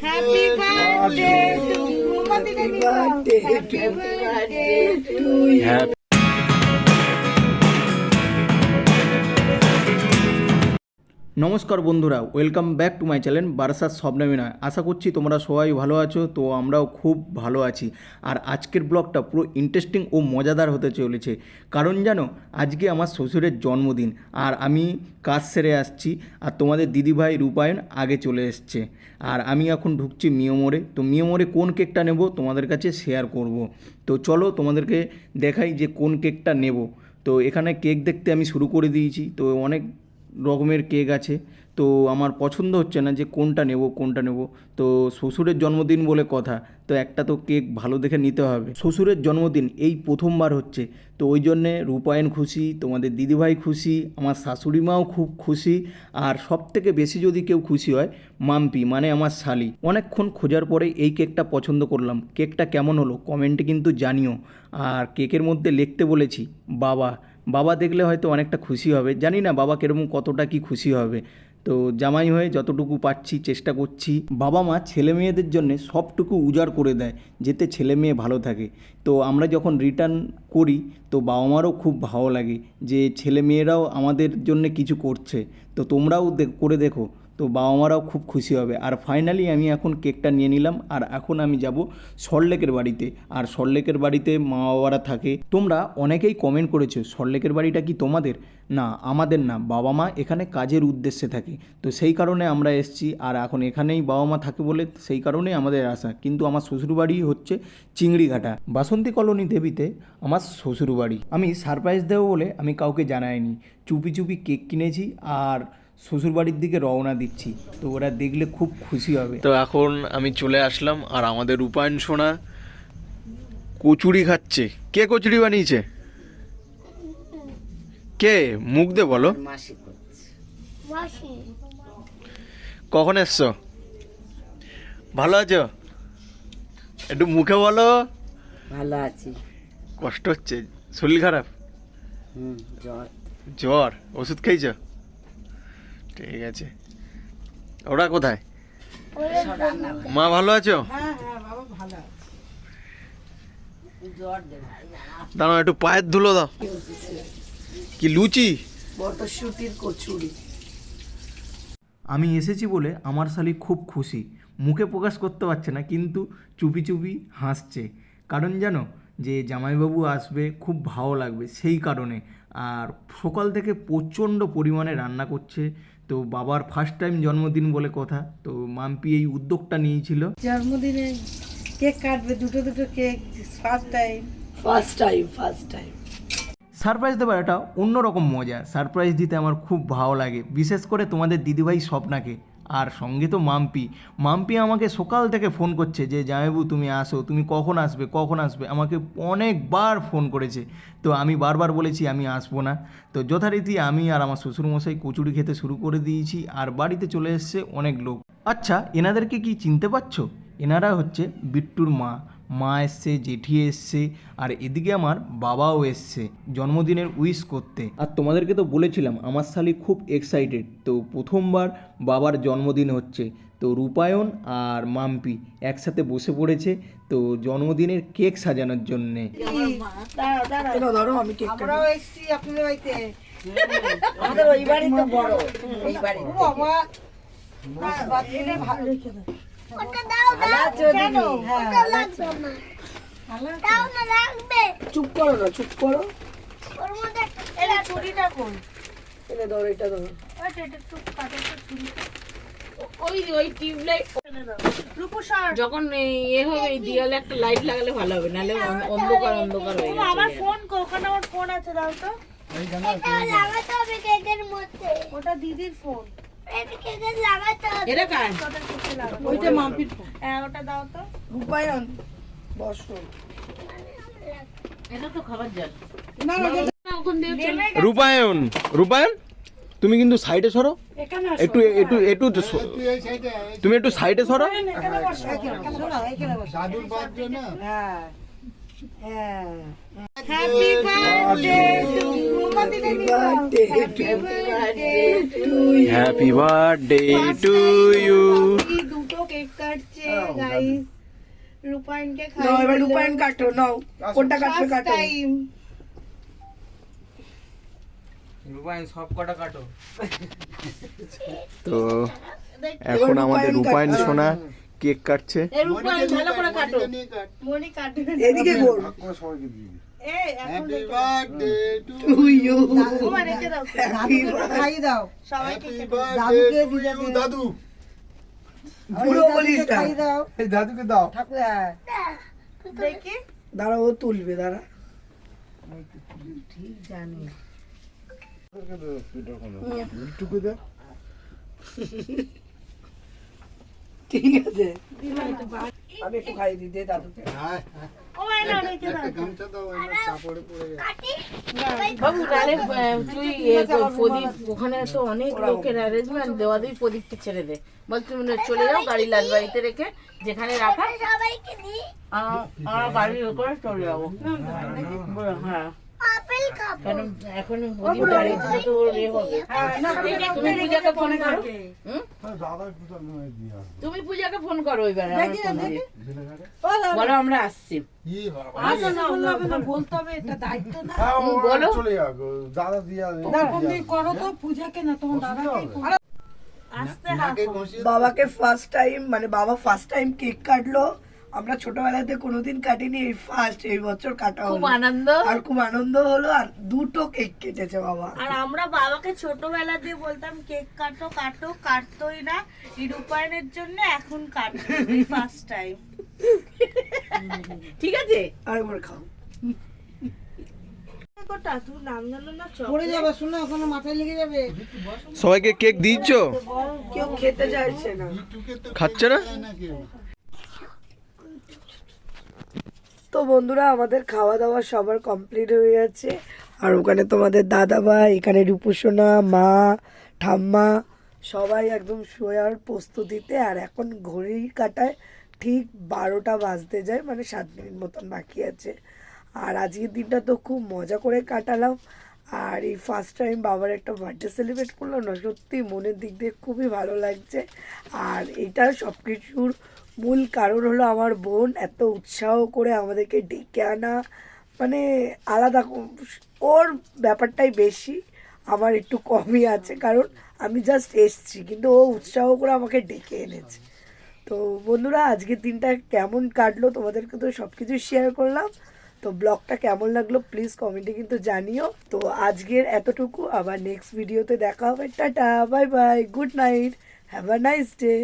Happy birthday to you. Happy birthday to you. নমস্কার বন্ধুরা welcome back to my channel Barasat স্বপ্নমিনা আশা করছি তোমরা সবাই ভালো আছো, তো আমরাও খুব ভালো আছি। আর আজকের ব্লগটা পুরো ইন্টারেস্টিং ও মজাদার হতে চলেছে। কারণ জানো, আজকে আমার শ্বশুরের জন্মদিন, আর আমি কাজ সেরে আসছি, আর তোমাদের দিদিভাই রূপায়ণ আগে চলে এসছে। আর আমি এখন ঢুকছি মিয়মোড়ে তো মিয়মোড়ে কোন কেকটা নেব তোমাদের কাছে শেয়ার করব। তো চলো তোমাদেরকে দেখাই যে কোন কেকটা নেব। তো এখানে কেক দেখতে আমি শুরু করে দিয়েছি, তো অনেক রকমের কেক আছে। তো আমার পছন্দ হচ্ছে না যে কোনটা নেব কোনটা নেব। তো শ্বশুরের জন্মদিন বলে কথা, তো একটা তো কেক ভালো দেখে নিতে হবে। শ্বশুরের জন্মদিন এই প্রথমবার হচ্ছে, তো ওই জন্যে রূপায়ণ খুশি, তোমাদের দিদিভাই খুশি, আমার শাশুড়ি মাও খুব খুশি, আর সব থেকে বেশি যদি কেউ খুশি হয়, মাম্পি মানে আমার শালি। অনেকক্ষণ খোঁজার পরে এই কেকটা পছন্দ করলাম। কেকটা কেমন হলো, কমেন্টে কিন্তু জানিও। আর কেকের মধ্যে লিখতে বলেছি, বাবা বাবা দেখলে হয়তো অনেকটা খুশি হবে। জানি না বাবা কীরকম কতটা কি খুশি হবে। তো জামাই হয়ে যতটুকু পাচ্ছি চেষ্টা করছি। বাবা মা ছেলে মেয়েদের জন্য সবটুকু উজাড় করে দেয়, যেতে ছেলে মেয়ে ভালো থাকে। তো আমরা যখন রিটার্ন করি, তো বাবা মারও খুব ভালো লাগে যে ছেলে মেয়েরাও আমাদের জন্য কিছু করছে। তো তোমরাও করে দেখো। তো বাবা মারাও খুব খুশি হবে। আর ফাইনালি আমি এখন কেকটা নিয়ে নিলাম। আর এখন আমি যাব সল্লেকের বাড়িতে। আর সল্লেকের বাড়িতে মা বাবারা থাকে। তোমরা অনেকেই কমেন্ট করেছ সল্লেকের বাড়িটা কি তোমাদের? না, আমাদের না। বাবা মা এখানে কাজের উদ্দেশ্যে থাকে। তো সেই কারণে আমরা এসছি। আর এখন এখানেই বাবা মা থাকে বলে সেই কারণেই আমাদের আসা। কিন্তু আমার শ্বশুরবাড়ি হচ্ছে চিংড়িঘাটা। বাসন্তী কলোনি দেবীতে আমার শ্বশুরবাড়ি। আমি সারপ্রাইজ দেবো বলে আমি কাউকে জানাইনি। চুপি চুপি কেক কিনেছি। আর শ্বশুরবাড়ির দিকে রওনা দিচ্ছি। তো ওরা দেখলে খুব খুশি হবে। তো এখন আমি চলে আসলাম আর আমাদের রূপায়ণ সোনা কচুরি খাচ্ছে। কে কচুরি বানিয়েছে? কে? মুখ দে বলো। কখন এসছো? ভালো আছো? একটু মুখে বলো। ভালো আছি। কষ্ট হচ্ছে শরীর খারাপ? জ্বর। জ্বর। ওষুধ খেয়েছ? ঠিক আছে। ওরা কোথায়? মা ভালো আছো? হ্যাঁ হ্যাঁ বাবা ভালো আছে। জ্বর দে ভাই দাঁড়াও একটু পায়ের ধুলো দাও। কি লুচি? মটরশুটির কচুরি। আমি এসেছি বলে আমার শালি খুব খুশি। মুখে প্রকাশ করতে পারছে না কিন্তু চুপি চুপি হাসছে। কারণ জানো যে জামাইবাবু আসবে খুব ভালো লাগবে সেই কারণে। আর সকাল থেকে প্রচণ্ড পরিমাণে রান্না করছে তো বাবার ফার্স্ট টাইম জন্মদিন বলে কথা তো মাম্পি এই উদ্যোগটা নিয়েছিল। জন্মদিনে কেক কাটবে দুটো দুটো cake first time first time first time surprise দেওয়ার একটা অন্যরকম মজা। সারপ্রাইজ দিতে আমার খুব ভালো লাগে। বিশেষ করে তোমাদের দিদিভাই স্বপ্নাকে। আর সঙ্গে তো মাম্পি। মাম্পি আমাকে সকাল থেকে ফোন করছে যে জামাইবু তুমি আসো, তুমি কখন আসবে কখন আসবে? আমাকে অনেকবার ফোন করেছে। তো আমি বারবার বলেছি, আমি আসব না। তো যথারীতি আমি আর আমার শ্বশুরমশাই কচুরি খেতে শুরু করে দিয়েছি আর বাড়িতে চলে এসছে অনেক লোক। আচ্ছা এনাদেরকে কি চিনতে পারছ? এনারা হচ্ছে বিট্টুর মা। মা এসছে জেঠি এসছে আর এদিকে আমার বাবাও এসছে জন্মদিনের উইশ করতে। আর তোমাদেরকে তো বলেছিলাম আমার শালি খুব এক্সাইটেড তো প্রথমবার বাবার জন্মদিন হচ্ছে। তো রূপায়ণ আর মাম্পি একসাথে বসে পড়েছে তো জন্মদিনের কেক সাজানোর জন্যে। ধরো আমি কেক আমরাও এসছি আপনাদের বাড়িতে। আমাদের ওই বাড়ি। তো বড় এই বাড়ি চুপ করো না চুপ করো। ছুরিটা কোন? এটা ধরো এটা ধরো। ওই ওই যখন ইয়ে হবে এই দেয়ালে একটা লাইট লাগালে ভালো হবে নাহলে অন্ধকার অন্ধকার হয়ে আমার ফোন কো ওখানে আমার ফোন আছে দাও তো। ওটা দিদির ফোন এটা কার? ওইটা মাম্পির ফোন। হ্যাঁ ওটা দাও তো। রূপায়ণ বসো। এটা তো খাবার জল। না না না, ওখান দিয়ে চলে। রূপায়ণ রূপায়ণ তুমি কিন্তু সাইডে সরো। একটু একটু একটু তুমি একটু সাইডে সরো। Happy birthday to happy birthday to you দুটো কেক কাটছে গাইস রূপায়ণকে নাও এবার রূপায়ণ কাটো নাও। কোনটা কাটবে কাটো। রূপায়ণ সব কটা কাটো। তো এখন আমাদের রূপায়ণ কাটছে। কেক কাটছে এর উপরে ভালো করে কাটো মনি কাটবে এদিকে গোল এই এখন টু ইউ তোমার রেখে দাও খাই দাও সবাইকে দাদুকে দাদু দাও দাঁড়া ও তুলবে দাঁড়া ঠিক আছে আমি একটু দিই দে দাদুকে ওখানে তো অনেক লোকের অ্যারেঞ্জমেন্ট দেওয়া দিয়ে প্রদীপকে ছেড়ে দে বল তুমি চলে যাও গাড়ি লাল বাড়িতে রেখে যেখানে রাখা সবাইকে দিই আ- আমরা গাড়ি এ চলে যাব হ্যাঁ কারণ এখন হবে। তুমি পূজাকে ফোন করো। এবার। বলো আমরা আসছি। বাবাকে ফার্স্ট টাইম মানে বাবা ফার্স্ট টাইম কেক কাটলো। আমরা ছোটবেলাতে কোনোদিন কাটিনি এই ফার্স্ট এই বছর কাটা খুব হলো। আনন্দ। আর খুব আনন্দ হলো আর দুটো কেক কেটেছে বাবা। আর আমরা বাবাকে ছোটবেলা দিয়ে বলতাম কেক কাটো কাটো কাটতোই না। এই রূপায়ণের জন্য এখন কাটতো ফার্স্ট টাইম ঠিক আছে? আরেকবার খাও। তুই নাম জানো না? চক পড়ে যাবে শোনা মাথায় লেগে যাবে। সবাইকে কেক দিচ্ছ কেউ খেতে চাইছে না। খাচ্ছে না। তো বন্ধুরা, আমাদের খাওয়া দাওয়া সবার কমপ্লিট হয়ে গেছে। আর ওখানে তোমাদের দাদা ভাই এখানে রূপসোনা, মা, ঠাম্মা সবাই একদম শোয়ার প্রস্তুতিতে। আর এখন ঘড়ির কাটায় ঠিক বারোটা বাজতে যায় মানে সাত মিনিট মতন বাকি আছে। আর আজকের দিনটা তো খুব মজা করে কাটালাম। আর এই ফার্স্ট টাইম বাবার একটা বার্থডে সেলিব্রেট করলাম না, সত্যি মনের দিক দিয়ে খুবই ভালো লাগছে। আর এটা সব কিছুর মূল কারণ হলো আমার বোন এত উৎসাহ করে আমাদেরকে ডেকে আনা। মানে আলাদা ওর ব্যাপারটাই বেশি, আমার একটু কমই আছে, কারণ আমি জাস্ট এসছি, কিন্তু ও উৎসাহ করে আমাকে ডেকে এনেছে। তো বন্ধুরা, আজকের দিনটা কেমন কাটলো তোমাদেরকে তো সব কিছু শেয়ার করলাম। তো ব্লগটা কেমন লাগল প্লিজ কমেন্টে কিন্তু জানিও। তো আজকের এতটুকু, আবার নেক্সট ভিডিওতে দেখা হবে। Tata bye bye good night have a nice day